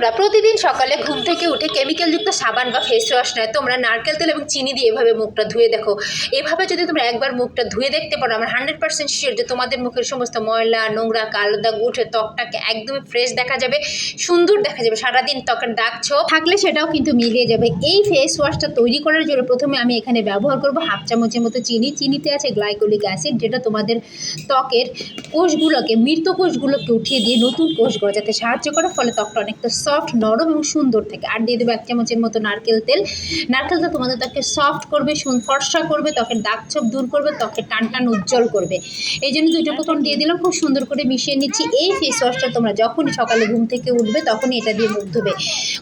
বন্ধুরা, প্রতিদিন সকালে ঘুম থেকে উঠে কেমিক্যালযুক্ত সাবান বা ফেস ওয়াশ নয়। তোমরা নারকেল তেল এবং চিনি দিয়ে এভাবে মুখটা ধুয়ে দেখো। এভাবে যদি তোমরা একবার মুখটা ধুয়ে দেখতে পারো, আমার হান্ড্রেড পার্সেন্ট শিওর যে তোমাদের মুখের সমস্ত ময়লা, নোংরা, কালো দাগ, উঠে ত্বকটাকে একদমই ফ্রেশ দেখা যাবে, সুন্দর দেখা যাবে। সারাদিন ত্বকের দাগ ছোপ থাকলে সেটাও কিন্তু মিলিয়ে যাবে। এই ফেস ওয়াশটা তৈরি করার জন্য প্রথমে আমি এখানে ব্যবহার করব হাফ চামচের মতো চিনি। চিনিতে আছে গ্লাইকোলিক অ্যাসিড যেটা তোমাদের ত্বকের কোষগুলোকে, মৃত কোষগুলোকে উঠিয়ে দিয়ে নতুন কোষ গজাতে সাহায্য করে, ফলে ত্বকটা অনেকটা সফট নরম এবং সুন্দর থাকে। আর দিয়ে দেবো এক চামচের মতো নারকেল তেল। নারকেল তেল তোমাদের ত্বকে সফট করবে ফর্সা করবে ত্বকের দাগ ছোপ দূর করবে ত্বকের টান টান উজ্জ্বল করবে। এই জন্য দুটো উপকরণ দিয়ে দিলাম খুব সুন্দর করে মিশিয়ে নিচ্ছি। এই ফেস ওয়াশটা তোমরা যখনই সকালে ঘুম থেকে উঠবে তখনই এটা দিয়ে মুখ ধুবে।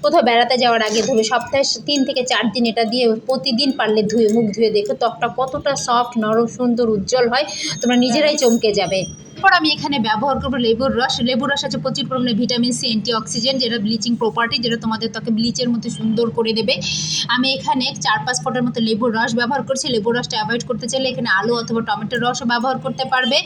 কোথাও বেড়াতে যাওয়ার আগে ধুবে। সপ্তাহে তিন থেকে চার দিন এটা দিয়ে প্রতিদিন পারলে ধুয়ে মুখ ধুয়ে দেখো ত্বকটা কতটা সফট নরম সুন্দর উজ্জ্বল হয়। তোমরা নিজেরাই চমকে যাবে। এরপর আমি এখানে ব্যবহার করব লেবুর রস। লেবুর রস আছে প্রচুর পরিমাণে ভিটামিন সি অ্যান্টি অক্সিজেন যেটা ব্লিচিং প্রপার্টি যেটা তোমাদের ত্বকে ব্লিচের মতো সুন্দর করে দেবে। আমি এখানে চার পাঁচ ফোটার মতো লেবুর রস ব্যবহার করছি। লেবুর রসটা অ্যাভয়েড করতে চাইলে এখানে আলু অথবা টমেটোর রসও ব্যবহার করতে পারবে।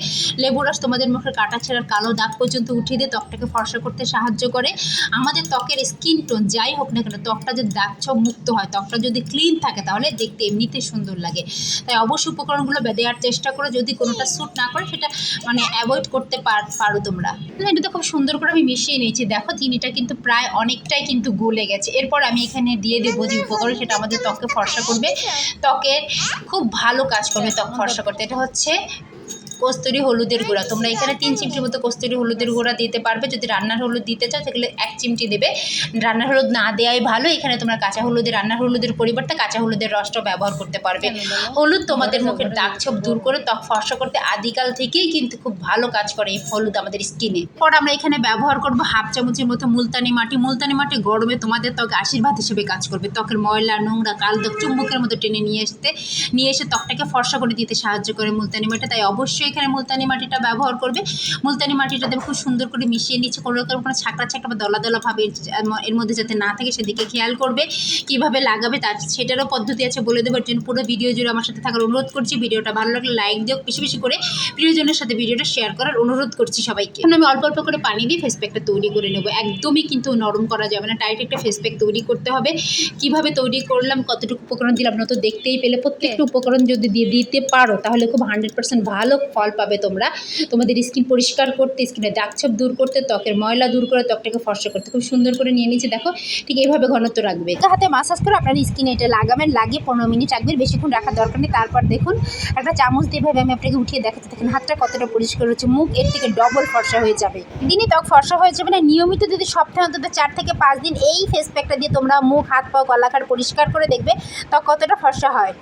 লেবুর রস তোমাদের মুখের কাটা ছেঁড়ার কালো দাগ পর্যন্ত উঠিয়ে দিয়ে ত্বকটাকে ফর্সা করতে সাহায্য করে। আমাদের ত্বকের স্কিন টোন যাই হোক না কেন, ত্বকটা যদি দাগ ছোপ মুক্ত হয়, ত্বকটা যদি ক্লিন থাকে তাহলে দেখতে এমনিতে সুন্দর লাগে। তাই অবশ্যই উপকরণগুলো দেওয়ার চেষ্টা করো। যদি কোনোটা স্যুট না করে, সেটা মানে অ্যাভয়েড করতে পার- তোমরা। এটা তো খুব সুন্দর করে আমি মিশিয়ে নিয়েছি। দেখো, চিনিটা কিন্তু প্রায় অনেকটাই কিন্তু গলে গেছে। এরপর আমি এখানে দিয়ে দেবো যে উপকরণ, সেটা আমাদের ত্বকে ফর্সা করবে। ত্বকের খুব ভালো কাজ করবে ত্বক ফর্সা করতে। এটা হচ্ছে কস্তুরি হলুদের গুঁড়া। তোমরা এখানে তিন চিমটির মতো কস্তুরি হলুদের গুঁড়া দিতে পারবে। যদি রান্নার হলুদ দিতে চাও তাহলে এক চিমটি দেবে। রান্নার হলুদ না দেওয়াই ভালো। এখানে তোমরা কাঁচা হলুদের রান্নার হলুদের পরিবর্তে কাঁচা হলুদের রসটাও ব্যবহার করতে পারবে। হলুদ তোমাদের মুখের দাগ ছোপ দূর করে ত্বক ফর্সা করতে আদিকাল থেকেই কিন্তু খুব ভালো কাজ করে এই হলুদ আমাদের স্কিনে। পর আমরা এখানে ব্যবহার করব হাফ চামচের মতো মুলতানি মাটি। মুলতানি মাটি গরমে তোমাদের ত্বক আশীর্বাদ হিসেবে কাজ করবে। ত্বকের ময়লা নোংরা কাল দাগ চুম্বকের মতো টেনে নিয়ে আসতে নিয়ে এসে ত্বকটাকে ফর্সা করে দিতে সাহায্য করে মুলতানি মাটি তাই অবশ্যই এখানে মুলতানি মাটিটা ব্যবহার করবে। মুলতানি মাটিটা দেবে খুব সুন্দর করে মিশিয়ে নিচ্ছে কোনো রকম কোনো ছাকড়া ছাকড়া বা দলা দলা ভাবে এর- মধ্যে যাতে না থাকে সেদিকে খেয়াল করবে কীভাবে লাগাবে তার সেটারও পদ্ধতি আছে বলে দেবো। জন্য পুরো ভিডিও জুড়ে আমার সাথে থাকার অনুরোধ করছি ভিডিওটা ভালো লাগলে লাইক দিও বেশি বেশি করে প্রিয়জনের সাথে ভিডিওটা শেয়ার করার অনুরোধ করছি সবাইকে। এখন আমি অল্প অল্প করে পানি দিয়ে ফেস প্যাকটা তৈরি করে নেব। একদমই কিন্তু নরম করা যাবে না টাইট একটা ফেস প্যাক তৈরি করতে হবে। কীভাবে তৈরি করলাম কতটুকু উপকরণ দিলাম না তো দেখতেই পেলে। প্রত্যেকটা উপকরণ যদি দিয়ে দিতে পারো তাহলে খুব হান্ড্রেড পার্সেন্ট ভালো ফল পাবে তোমরা। তোমাদের স্কিন পরিষ্কার করতে স্কিনের দাগছোপ দূর করতে, ত্বকের ময়লা দূর করে ত্বকটাকে ফর্সা করতে। খুব সুন্দর করে নিয়ে নিয়েছি, দেখো, ঠিক এইভাবে ঘনত্ব রাখবে। তো হাতে মাসাজ করে আপনার স্কিনে এটা লাগাবেন, লাগিয়ে পনেরো মিনিট রাখবেন, বেশিক্ষণ রাখার দরকার নেই। তারপর দেখুন, একটা চামচ দিয়ে ভাবে আমি আপনাকে উঠিয়ে দেখাতে দেখেন, হাতটা কতটা পরিষ্কার হচ্ছে, মুখ এর থেকে ডবল ফর্সা হয়ে যাবে। দিনই ত্বক ফর্সা হয়ে যাবে না, নিয়মিত যদি সপ্তাহে অন্তত চার থেকে পাঁচ দিন এই ফেস প্যাকটা দিয়ে তোমরা মুখ, হাত, পা গলাঘাট পরিষ্কার করে দেখবে, ত্বক কতটা ফর্সা হয়।